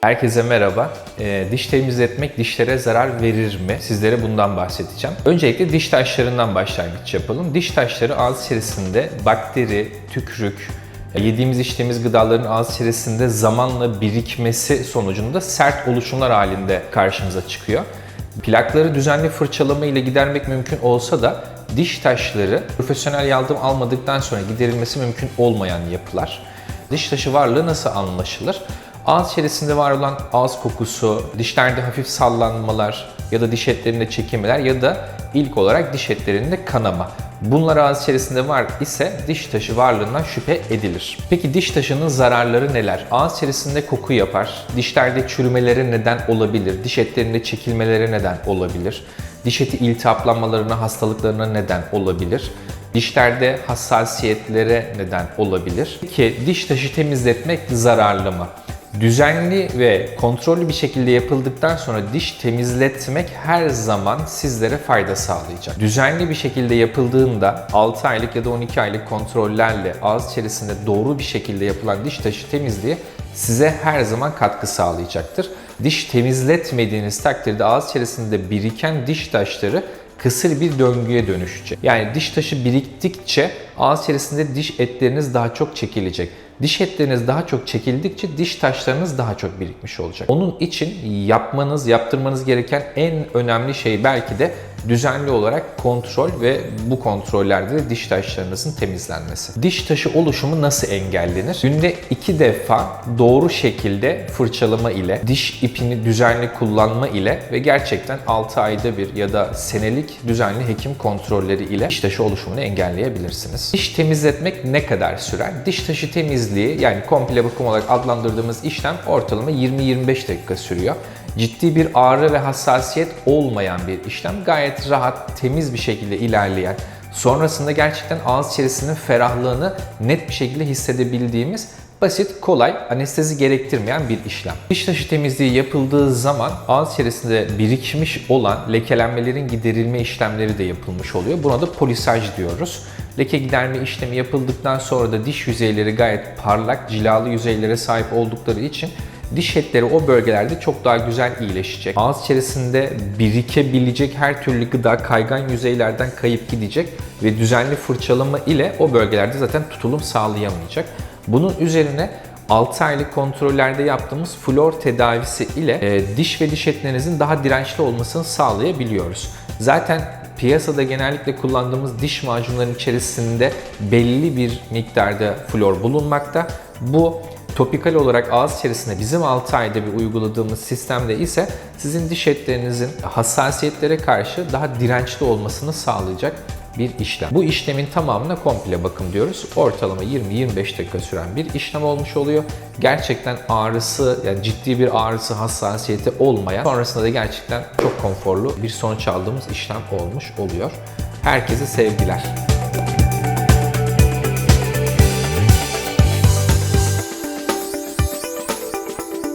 Herkese merhaba. Ee, diş temizletmek dişlere zarar verir mi? Sizlere bundan bahsedeceğim. Öncelikle diş taşlarından başlangıç yapalım. Diş taşları ağız içerisinde bakteri, tükürük, yediğimiz içtiğimiz gıdaların ağız içerisinde zamanla birikmesi sonucunda sert oluşumlar halinde karşımıza çıkıyor. Plakları düzenli fırçalama ile gidermek mümkün olsa da diş taşları profesyonel yardım almadıktan sonra giderilmesi mümkün olmayan yapılar. Diş taşı varlığı nasıl anlaşılır? Ağız içerisinde var olan ağız kokusu, dişlerde hafif sallanmalar ya da diş etlerinde çekinmeler ya da ilk olarak diş etlerinde kanama. Bunlar ağız içerisinde var ise diş taşı varlığından şüphe edilir. Peki diş taşının zararları neler? Ağız içerisinde koku yapar, dişlerde çürümelere neden olabilir, diş etlerinde çekilmelere neden olabilir, diş eti iltihaplanmalarına, hastalıklarına neden olabilir. Dişlerde hassasiyetlere neden olabilir. Ki diş taşı temizletmek zararlı mı? Düzenli ve kontrollü bir şekilde yapıldıktan sonra diş temizletmek her zaman sizlere fayda sağlayacak. Düzenli bir şekilde yapıldığında 6 aylık ya da 12 aylık kontrollerle ağız içerisinde doğru bir şekilde yapılan diş taşı temizliği size her zaman katkı sağlayacaktır. Diş temizletmediğiniz takdirde ağız içerisinde biriken diş taşları kısır bir döngüye dönüşecek. Yani diş taşı biriktikçe ağız içerisinde diş etleriniz daha çok çekilecek. Diş etleriniz daha çok çekildikçe diş taşlarınız daha çok birikmiş olacak. Onun için yapmanız, yaptırmanız gereken en önemli şey belki de düzenli olarak kontrol ve bu kontrollerde de diş taşlarınızın temizlenmesi. Diş taşı oluşumu nasıl engellenir? Günde iki defa doğru şekilde fırçalama ile, diş ipini düzenli kullanma ile ve gerçekten 6 ayda bir ya da senelik düzenli hekim kontrolleri ile diş taşı oluşumunu engelleyebilirsiniz. Diş temizletmek ne kadar sürer? Diş taşı temizliği yani komple bakım olarak adlandırdığımız işlem ortalama 20-25 dakika sürüyor ciddi bir ağrı ve hassasiyet olmayan bir işlem. Gayet rahat, temiz bir şekilde ilerleyen, sonrasında gerçekten ağız içerisinin ferahlığını net bir şekilde hissedebildiğimiz basit, kolay, anestezi gerektirmeyen bir işlem. Diş taşı temizliği yapıldığı zaman ağız içerisinde birikmiş olan lekelenmelerin giderilme işlemleri de yapılmış oluyor. Buna da polisaj diyoruz. Leke giderme işlemi yapıldıktan sonra da diş yüzeyleri gayet parlak, cilalı yüzeylere sahip oldukları için diş etleri o bölgelerde çok daha güzel iyileşecek. Ağız içerisinde birikebilecek her türlü gıda kaygan yüzeylerden kayıp gidecek ve düzenli fırçalama ile o bölgelerde zaten tutulum sağlayamayacak. Bunun üzerine 6 aylık kontrollerde yaptığımız flor tedavisi ile e, diş ve diş etlerinizin daha dirençli olmasını sağlayabiliyoruz. Zaten piyasada genellikle kullandığımız diş macunlarının içerisinde belli bir miktarda flor bulunmakta. Bu Topikal olarak ağız içerisinde bizim 6 ayda bir uyguladığımız sistemde ise sizin diş etlerinizin hassasiyetlere karşı daha dirençli olmasını sağlayacak bir işlem. Bu işlemin tamamına komple bakım diyoruz. Ortalama 20-25 dakika süren bir işlem olmuş oluyor. Gerçekten ağrısı, yani ciddi bir ağrısı, hassasiyeti olmayan, sonrasında da gerçekten çok konforlu bir sonuç aldığımız işlem olmuş oluyor. Herkese sevgiler.